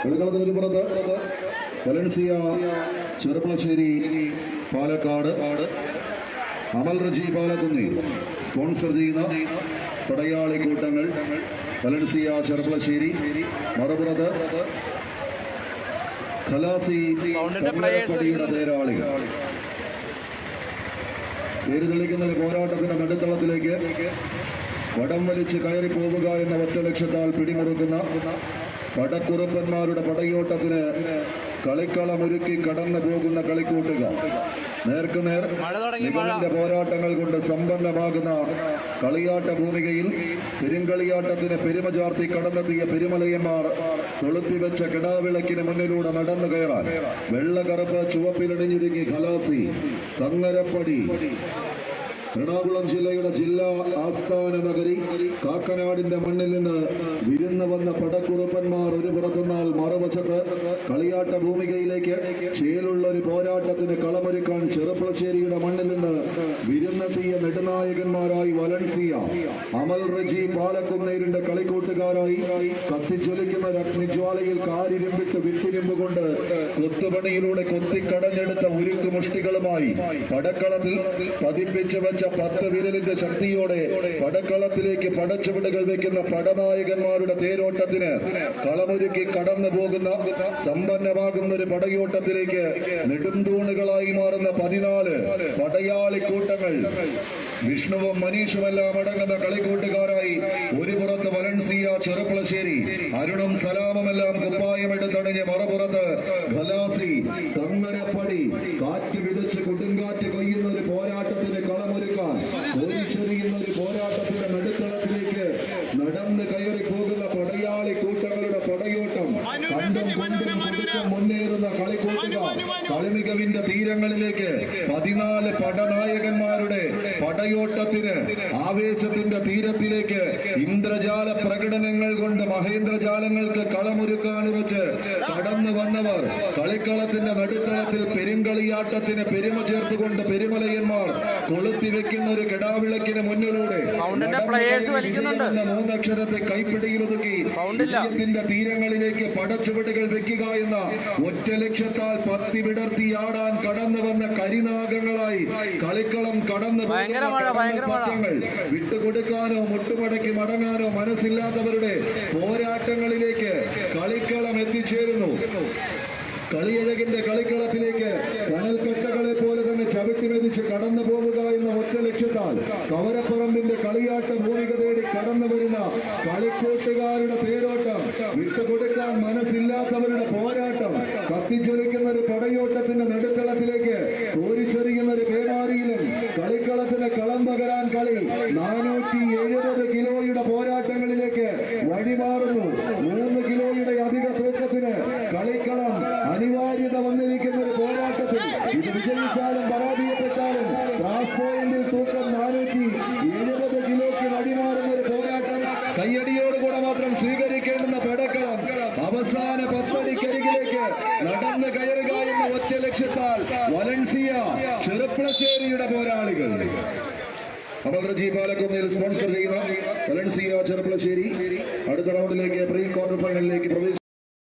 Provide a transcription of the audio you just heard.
കളിക്കളത്തിന് ഒരു പുറത്ത്. Valencia Cherpulassery Palakkad. Amal Reji Palakkunni. Sponsor ചെയ്യുന്ന പടയാളി കൂട്ടങ്ങൾ. വലൻസിയ ചെറുപ്പളശ്ശേരി മറുപുറത്ത്. ഖലാസി തേരാളികൾ പേര് തെളിക്കുന്ന ഒരു പോരാട്ടത്തിന്റെ നടുത്തളത്തിലേക്ക് വടം വലിച്ച് കയറി പോവുക എന്ന ഒറ്റ ലക്ഷ്യത്താൽ പിടിമുറുക്കുന്ന പടക്കുറുപ്പന്മാരുടെ പടയോട്ടത്തിന് കളിക്കളമൊരുക്കി കടന്നു പോകുന്ന കളിക്കൂട്ടുക. നേർക്കുനേർ നിഗമന്റെ പോരാട്ടങ്ങൾ കൊണ്ട് സമ്പന്നമാകുന്ന കളിയാട്ട ഭൂമികയിൽ പെരുങ്കളിയാട്ടത്തിന് പെരുമ ചാർത്തി കടന്നെത്തിയ പെരുമലയന്മാർ കൊളുത്തിവെച്ച കിടാവിളക്കിന് മുന്നിലൂടെ നടന്നു കയറാൻ. വെള്ളകറുപ്പ് ചുവപ്പിലണിഞ്ഞിരുങ്ങി ഖലാസി തങ്ങരപ്പടി. എറണാകുളം ജില്ലയുടെ ജില്ലാ ആസ്ഥാന നഗരി കാക്കനാടിന്റെ മണ്ണിൽ നിന്ന് വിരുന്ന് വന്ന പടക്കുറുപ്പന്മാർ ഒരു പുറത്തുനിന്നാൽ മറുവശത്ത് കളിയാട്ട ഭൂമികയിലേക്ക് ചേലുള്ള ഒരു പോരാട്ടത്തിന് കളമൊരുക്കാൻ ചെറുപ്പളശ്ശേരിയുടെ മണ്ണിൽ നിന്ന് വിരുന്നെത്തിയ നെടുനായകന്മാരായി വലൻസിയ അമൽ റജി പാലക്കുന്നേരിന്റെ കളിക്കൂട്ടുകാരായി കത്തിച്ചൊലിക്കുന്ന ഒരു അഗ്നിജ്വാലയിൽ കാരിരുമ്പിട്ട് വിട്ടിരുമ്പ് കൊണ്ട് കൊത്തുപണിയിലൂടെ കൊത്തിക്കടഞ്ഞെടുത്ത ഉരുക്ക് മുഷ്ടികളുമായി പടക്കളത്തിൽ പതിപ്പിച്ചു വെച്ച പത്ത് വിരലിന്റെ ശക്തിയോടെ പടക്കളത്തിലേക്ക് പടച്ചുവിടുകൾ വെക്കുന്ന പടനായകന്മാരുടെ തേരോട്ടത്തിന് കളമൊരുക്കി കടന്നു പോകുന്ന സമ്പന്നമാകുന്ന ഒരു പടയോട്ടത്തിലേക്ക് നെടുന്തൂണുകളായി മാറുന്ന പതിനാല് പടയാളിക്കൂട്ടങ്ങൾ. വിഷ്ണുവും മനീഷുമെല്ലാം അടങ്ങുന്ന കളിക്കൂട്ടുകാരായി ഒരു പുറത്ത് വലൻസിയ ചെറുപ്പളശ്ശേരി അരുണും സലാമുമെല്ലാം കുപ്പായമെടുത്തണിഞ്ഞ് മറുപുറത്ത് ഖലാസി തങ്ങരപ്പടി കാറ്റ് വിതച്ച് കൊടുങ്കാറ്റ് la Caleco കളിമികവിന്റെ തീരങ്ങളിലേക്ക് പതിനാല് പടനായകന്മാരുടെ പടയോട്ടത്തിന് ആവേശത്തിന്റെ തീരത്തിലേക്ക് ഇന്ദ്രജാല പ്രകടനങ്ങൾ കൊണ്ട് മഹേന്ദ്രജാലങ്ങൾക്ക് കളമൊരുക്കാനുറച്ച് കടന്നു വന്നവർ കളിക്കളത്തിന്റെ നടുത്തളത്തിൽ പെരുങ്കളിയാട്ടത്തിന് പെരുമ ചേർത്തുകൊണ്ട് പെരുമലയന്മാർ കൊളുത്തി വെക്കുന്ന ഒരു കിടാവിളക്കിന് മുന്നിലൂടെ. മൂന്നക്ഷരത്തെ കൈപ്പിടിയിലൊതുക്കി തീരങ്ങളിലേക്ക് പടച്ചുവടുകൾ വെക്കുക എന്ന ഒറ്റ ലക്ഷ്യത്താൽ പത്തി വിടർത്തി ആടാൻ കടന്നു വന്ന കരിനാഗങ്ങളായി കളിക്കളം കടന്നു വിട്ടുകൊടുക്കാനോ മുട്ടുമടക്കി മടങ്ങാനോ മനസ്സില്ലാത്തവരുടെ പോരാട്ടങ്ങളിലേക്ക് കളിക്കളം എത്തിച്ചേരുന്നു. കളിയഴകിന്റെ കളിക്കളത്തിലേക്ക് കനൽക്കെട്ടകളെ തന്നെ കടന്നു പോവുക എന്ന ഒറ്റ ലക്ഷ്യത്താൽ കവരപ്പറമ്പിന്റെ കളിയാട്ട ഭൂമിക തേടി കടന്നു വരുന്ന കളിക്കൂട്ടുകാരുടെ പേരോട്ടം വിട്ടുകൊടുക്കാൻ മനസ്സില്ലാത്തവരുടെ പോരാട്ടം കത്തിച്ചൊലിക്കുന്ന ഒരു പടയോട്ടത്തിന്റെ നെടുക്കളത്തിലേക്ക് കോരിച്ചൊരിയുന്ന ഒരു പേമാരിയിലും കളിക്കളത്തിന് കളം പകരാൻ കളി നാനൂറ്റി എഴുപത് കിലോയുടെ പോരാട്ടങ്ങളിലേക്ക് വഴിമാറുന്നു. മൂന്ന് കിലോയുടെ അധിക തൂക്കത്തിന് കളിക്കളം അനിവാര്യത വന്നിരിക്കുന്ന ഒരു പോരാട്ടത്തിൽ ഇത് വിജയിച്ചാലും പരാജയപ്പെട്ടാലും ക്ലാസ് പോയിന്റിൽ തൂക്കം നാനൂറ്റി എഴുപത് കിലോയ്ക്ക് വടിമാറുന്ന ഒരു പോരാട്ടം. കയ്യടിയോടുകൂടെ മാത്രം സ്വീകരിക്കേണ്ടുന്ന പടക്കളം അവസാന പത്തടിക്കരികിലേക്ക് നടന്ന് കയറുക എന്ന ഒറ്റ ലക്ഷ്യത്താൽ വലൻസിയ ചെറുപ്പളശ്ശേരിയുടെ പോരാളികൾ. അമൽ റജി പാലക്കുന്നിൽ സ്പോൺസർ ചെയ്യുന്ന വലൻസിയ ചെറുപ്പളശ്ശേരി അടുത്ത റൗണ്ടിലേക്ക് പ്രീ ക്വാർട്ടർ ഫൈനലിലേക്ക് പ്രവേശിച്ചു